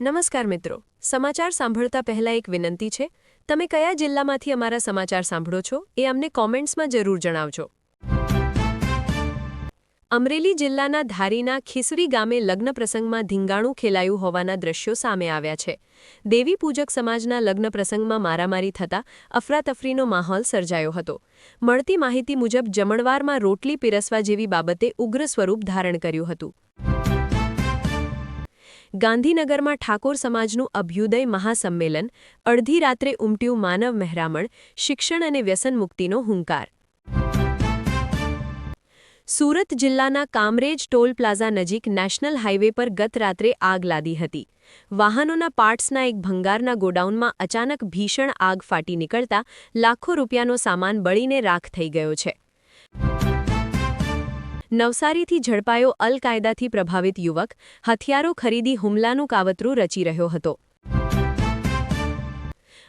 નમસ્કાર મિત્રો. સમાચાર સાંભળતા પહેલા એક વિનંતી છે, તમે કયા જિલ્લામાંથી અમારા સમાચાર સાંભળો છો, એ અમને કોમેન્ટ્સમાં જરૂર જણાવજો. અમરેલી જિલ્લાના ધારીના ખીસરી ગામે લગ્ન પ્રસંગમાં ધીંગાણું ખેલાયું હોવાના દ્રશ્યો સામે આવ્યા છે. દેવી પૂજક સમાજના લગ્ન પ્રસંગમાં મારામારી થતાં અફરાતફરીનો માહોલ સર્જાયો હતો. મળતી માહિતી મુજબ જમણવારમાં રોટલી પીરસવા જેવી બાબતે ઉગ્ર સ્વરૂપ ધારણ કર્યું હતું. ગાંધીનગરમાં ઠાકોર સમાજનું અભ્યુદય મહાસંમેલન, અડધી રાત્રે ઉમટ્યું માનવ મહેરામણ, શિક્ષણ અને વ્યસન મુક્તિનો હુંકાર. સુરત જિલ્લાના કામરેજ ટોલ પ્લાઝા નજીક નેશનલ હાઇવે પર ગત રાત્રે આગ લાદી હતી. વાહનોના પાર્ટ્સના એક ભંગારના ગોડાઉનમાં અચાનક ભીષણ આગ ફાટી નીકળતા લાખો રૂપિયાનો સામાન બળીને રાખ થઈ ગયો છે. નવસારીથી ઝડપાયો અલ કાયદાથી પ્રભાવિત યુવક હથિયારો ખરીદી હુમલાનું કાવતરું રચી રહ્યો હતો.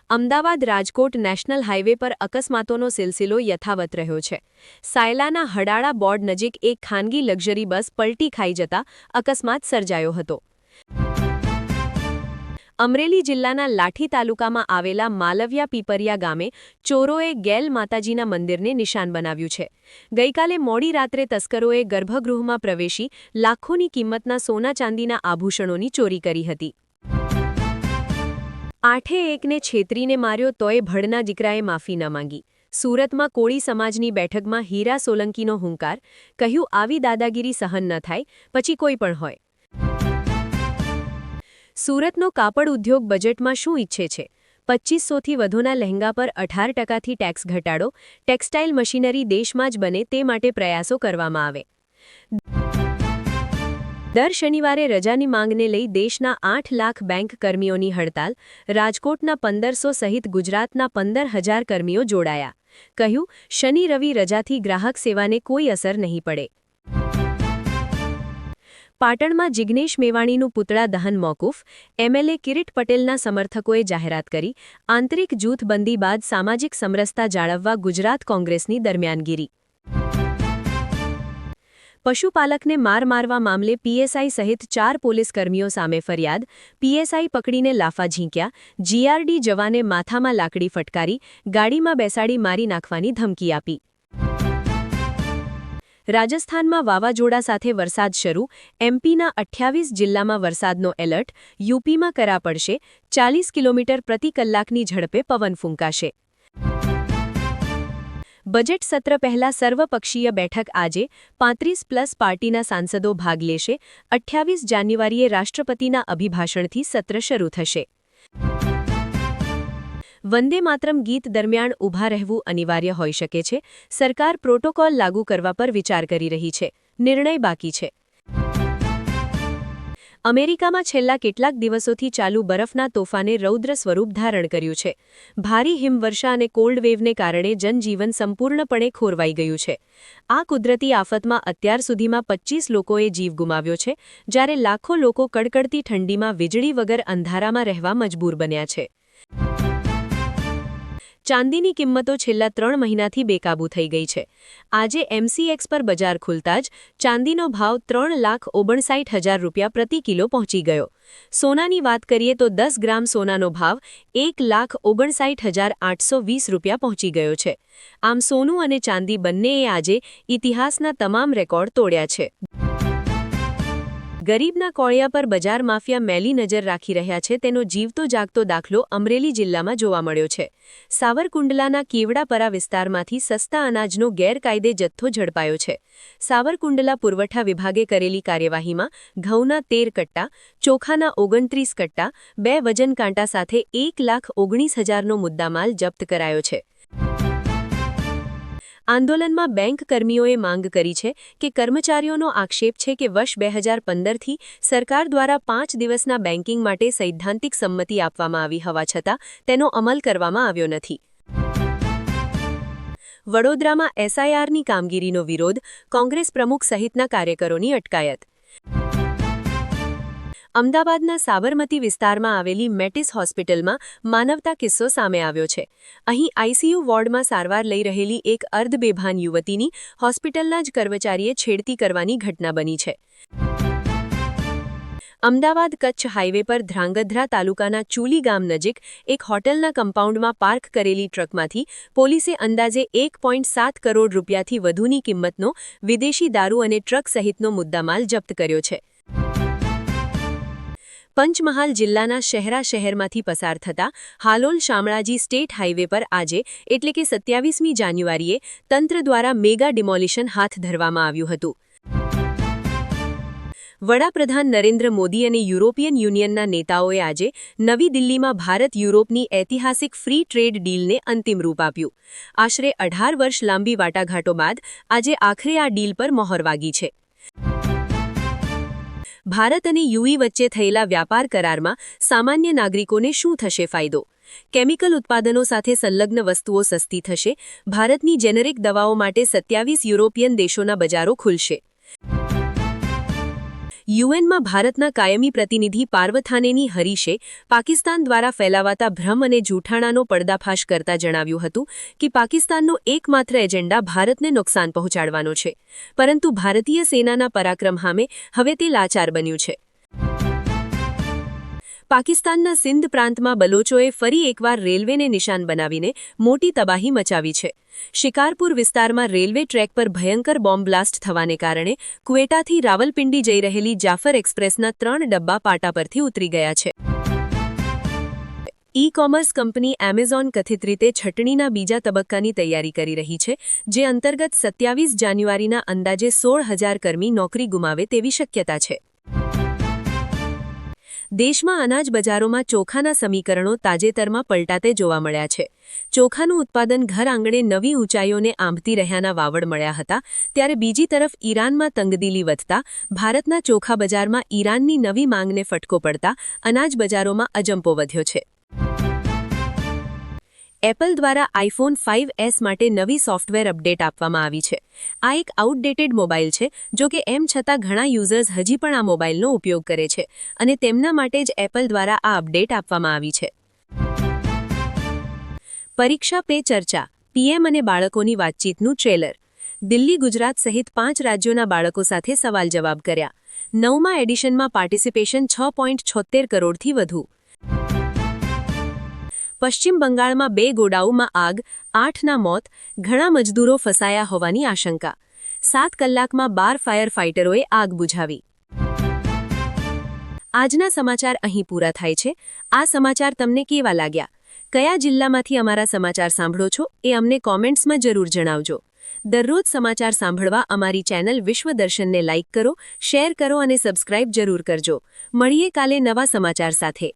અમદાવાદ રાજકોટ નેશનલ હાઇવે પર અકસ્માતોનો સિલસિલો યથાવત રહ્યો છે. સાયલાના હડાળા બોર્ડ નજીક એક ખાનગી લક્ઝરી બસ પલટી ખાઈ જતા અકસ્માત સર્જાયો હતો. અમરેલી જિલ્લાના લાઠી તાલુકામાં આવેલા માલવિયા પીપરિયા ગામે ચોરોએ ગેલ માતાજીના મંદિરને નિશાન બનાવ્યું છે. ગઈકાલે મોડી રાત્રે તસ્કરોએ ગર્ભગૃહમાં પ્રવેશી લાખોની કિંમતના સોના ચાંદીના આભૂષણોની ચોરી કરી હતી. આઠે એકને છેતરીને માર્યો તોય ભડના દીકરાએ માફી ન માંગી. સુરતમાં કોળી સમાજની બેઠકમાં હીરા સોલંકીનો હુંકાર, કહ્યું આવી દાદાગીરી સહન ન થાય, પછી કોઈ પણ હોય. સુરતનો કાપડ ઉદ્યોગ બજેટમાં શું ઈચ્છે છે? પચીસોથી વધુના લહેંગા પર અઢાર ટકાથી ટેક્સ ઘટાડો, ટેક્સટાઇલ મશીનરી દેશમાં જ બને તે માટે પ્રયાસો કરવામાં આવે. દર શનિવારે રજાની માંગને લઈ દેશના આઠ લાખ બેંક કર્મીઓની હડતાલ, રાજકોટના પંદરસો સહિત ગુજરાતના પંદર હજાર કર્મીઓ જોડાયા. કહ્યું, શનિ રવિ રજાથી ગ્રાહક સેવાને કોઈ અસર નહીં પડે. પાટણમાં જિગ્નેશ મેવાણીનું પુતળા દહન મોકૂફ એમએલએ કિરીટ પટેલના સમર્થકોએ જાહેરાત કરી, આંતરિક જૂથબંધી બાદ સામાજિક સમરસતા જાળવવા ગુજરાત કોંગ્રેસની દરમિયાનગીરી. પશુપાલકને માર મારવા મામલે પીએસઆઈ સહિત ચાર પોલીસકર્મીઓ સામે ફરિયાદ પીએસઆઈ પકડીને લાફા ઝીંક્યા જીઆરડી જવાને માથામાં લાકડી ફટકારી, ગાડીમાં બેસાડી મારી નાખવાની ધમકી આપી. રાજસ્થાનમાં વાવાઝોડા સાથે વરસાદ શરૂ, એમપીના અઠ્યાવીસ જિલ્લામાં વરસાદનો એલર્ટ, યુપીમાં કરા પડશે, ચાલીસ કિલોમીટર પ્રતિ કલાકની ઝડપે પવન ફૂંકાશે. બજેટ સત્ર પહેલા સર્વપક્ષીય બેઠક આજે પાંત્રીસ પ્લસ પાર્ટીના સાંસદો ભાગ લેશે, અઠ્યાવીસ જાન્યુઆરીએ રાષ્ટ્રપતિના અભિભાષણથી સત્ર શરૂ થશે. વંદે માતરમ ગીત દરમિયાન ઊભા રહેવું અનિવાર્ય હોઈ શકે છે. સરકાર પ્રોટોકોલ લાગુ કરવા પર વિચાર કરી રહી છે. નિર્ણય બાકી છે. અમેરિકામાં છેલ્લા કેટલાક દિવસોથી ચાલુ બરફના તોફાને રૌદ્ર સ્વરૂપ ધારણ કર્યું છે. ભારી હિમવર્ષા અને કોલ્ડ વેવને કારણે જનજીવન સંપૂર્ણપણે ખોરવાઈ ગયું છે. આ કુદરતી આફતમાં અત્યાર સુધીમાં પચ્ચીસ લોકોએ જીવ ગુમાવ્યો છે, જ્યારે લાખો લોકો કડકડતી ઠંડીમાં વીજળી વગર અંધારામાં રહેવા મજબૂર બન્યા છે. ચાંદીની કિંમતો છેલ્લા ત્રણ મહિનાથી બેકાબૂ થઈ ગઈ છે. આજે એમસીએક્સ પર બજાર ખુલતા જ ચાંદીનો ભાવ ત્રણ લાખ ઓગણસાઠ હજાર રૂપિયા પ્રતિ કિલો પહોંચી ગયો. સોનાની વાત કરીએ તો દસ ગ્રામ સોનાનો ભાવ એક લાખ ઓગણસાઠ હજાર આઠસો વીસ રૂપિયા પહોંચી ગયો છે. આમ સોનું અને ચાંદી બંનેએ આજે ઇતિહાસના તમામ રેકોર્ડ તોડ્યા છે. ગરીબના કોળિયા પર બજાર માફિયા મેલી નજર રાખી રહ્યા છે, તેનો જીવતો જાગતો દાખલો અમરેલી જિલ્લામાં જોવા મળ્યો છે. સાવરકુંડલાના કેવડાપરા વિસ્તારમાંથી સસ્તા અનાજનો ગેરકાયદે જથ્થો ઝડપાયો છે. સાવરકુંડલા પુરવઠા વિભાગે કરેલી કાર્યવાહીમાં ઘઉંના તેર કટ્ટા, ચોખાના ઓગણત્રીસ કટ્ટા, બે વજન કાંટા સાથે એક લાખ ઓગણીસ હજારનો મુદ્દામાલ જપ્ત કરાયો છે. આંદોલનમાં બેંક કર્મીઓએ માંગ કરી છે કે કર્મચારીઓનો આક્ષેપ છે કે વર્ષ બે હજાર પંદરથી સરકાર દ્વારા પાંચ દિવસના બેન્કિંગ માટે સૈદ્ધાંતિક સંમતિ આપવામાં આવી હોવા છતાં તેનો અમલ કરવામાં આવ્યો નથી. વડોદરામાં એસઆઈઆરની કામગીરીનો વિરોધ કોંગ્રેસ પ્રમુખ સહિતના કાર્યકરોની અટકાયત. અમદાવાદના સાબરમતી વિસ્તારમાં આવેલી મેટિસ હોસ્પિટલમાં માનવતા કિસ્સો સામે આવ્યો છે. અહીં આઈસીયુ વોર્ડમાં સારવાર લઈ રહેલી એક અર્ધબેભાન યુવતીની હોસ્પિટલના જ કર્મચારીએ છેડતી કરવાની ઘટના બની છે. અમદાવાદ કચ્છ હાઇવે પર ધ્રાંગધ્રા તાલુકાના ચૂલી ગામ નજીક એક હોટલના કમ્પાઉન્ડમાં પાર્ક કરેલી ટ્રકમાંથી પોલીસે અંદાજે એક કરોડ રૂપિયાથી વધુની કિંમતનો વિદેશી દારૂ અને ટ્રક સહિતનો મુદ્દામાલ જપ્ત કર્યો છે. પંચમહાલ જિલ્લાના શહેરા શહેરમાંથી પસાર થતા હાલોલ શામળાજી સ્ટેટ હાઇવે પર આજે, એટલે કે સત્યાવીસમી જાન્યુઆરીએ, તંત્ર દ્વારા મેગા ડિમોલિશન હાથ ધરવામાં આવ્યું હતું. વડાપ્રધાન નરેન્દ્ર મોદી અને યુરોપિયન યુનિયનના નેતાઓએ આજે નવી દિલ્હીમાં ભારત યુરોપની ઐતિહાસિક ફ્રી ટ્રેડ ડીલને અંતિમ રૂપ આપ્યું. આશરે અઢાર વર્ષ લાંબી વાટાઘાટો બાદ આજે આખરે આ ડીલ પર મહોર વાગી છે. ભારત અને યુઈ વચ્ચે થયેલા વ્યાપાર કરારમાં સામાન્ય નાગરિકોને શું થશે ફાયદો? કેમિકલ ઉત્પાદનો સાથે સંલગ્ન વસ્તુઓ સસ્તી થશે. ભારતની જેનેરિક દવાઓ માટે સત્યાવીસ યુરોપિયન દેશોના બજારો ખુલશે. યુએનમાં ભારતના કાયમી પ્રતિનિધિ પાર્વથાનેની હરીશે પાકિસ્તાન દ્વારા ફેલાવાતા ભ્રમ અને જૂઠાણાનો પર્દાફાશ કરતા જણાવ્યું હતું કે પાકિસ્તાનનો એકમાત્ર એજન્ડા ભારતને નુકસાન પહોંચાડવાનો છે. પરંતુ ભારતીય સેનાના પરાક્રમ સામે હવે તે લાચાર બન્યું છે. પાકિસ્તાનના સિંધ પ્રાંતમાં બલોચોએ ફરી એકવાર રેલવેને નિશાન બનાવીને મોટી તબાહી મચાવી છે. શિકારપુર વિસ્તારમાં રેલવે ટ્રેક પર ભયંકર બોમ્બ બ્લાસ્ટ થવાને કારણે કુએટાથી રાવલપિંડી જઈ રહેલી જાફર એક્સપ્રેસના ત્રણ ડબ્બા પાટા પરથી ઉતરી ગયા છે. ઈ કોમર્સ કંપની એમેઝોન કથિત રીતે છટણીના બીજા તબક્કાની તૈયારી કરી રહી છે, જે અંતર્ગત સત્યાવીસ જાન્યુઆરીના અંદાજે સોળ હજાર કર્મી નોકરી ગુમાવે તેવી શક્યતા છે. દેશમાં અનાજ બજારોમાં ચોખાના સમીકરણો તાજેતરમાં પલટાતે જોવા મળ્યા છે. ચોખાનું ઉત્પાદન ઘર આંગણે નવી ઊંચાઈઓને આંબતી રહ્યાના વાવડ મળ્યા હતા, ત્યારે બીજી તરફ ઈરાનમાં તંગદીલી વધતા, ભારતના ચોખા બજારમાં ઈરાનની નવી માંગને ફટકો પડતા અનાજ બજારોમાં અજંપો વધ્યો છે. એપલ દ્વારા આઈફોન ફાઇવ એસ માટે નવી સોફ્ટવેર અપડેટ આપવામાં આવી છે. આ એક આઉટડેટેડ મોબાઈલ છે, જો કે એમ છતાં ઘણા યુઝર્સ હજી પણ આ મોબાઈલનો ઉપયોગ કરે છે અને તેમના માટે જ એપલ દ્વારા આ અપડેટ આપવામાં આવી છે. પરીક્ષા પે ચર્ચા, પીએમ અને બાળકોની વાતચીતનું ટ્રેલર. દિલ્હી, ગુજરાત સહિત પાંચ રાજ્યોના બાળકો સાથે સવાલ જવાબ કર્યા. નવમા એડિશનમાં પાર્ટિસિપેશન છ પોઈન્ટ છોતેર કરોડથી વધુ. પશ્ચિમ બંગાળમાં બે ગોડાઉમાં આગ, આઠના મોત, ઘણા મજદૂરો ફસાયા હોવાની આશંકા. સાત કલાકમાં બાર ફાયર ફાઇટરોએ આગ બુઝાવી. આજના સમાચાર અહીં પૂરા થાય છે. આ સમાચાર તમને કેવા લાગ્યા? કયા જિલ્લામાંથી અમારા સમાચાર સાંભળો છો? એ અમને કોમેન્ટ્સમાં જરૂર જણાવજો. દરરોજ સમાચાર સાંભળવા અમારી ચેનલ વિશ્વદર્શનને લાઇક કરો, શેર કરો અને સબસ્ક્રાઇબ જરૂર કરજો. મળીએ કાલે નવા સમાચાર સાથે.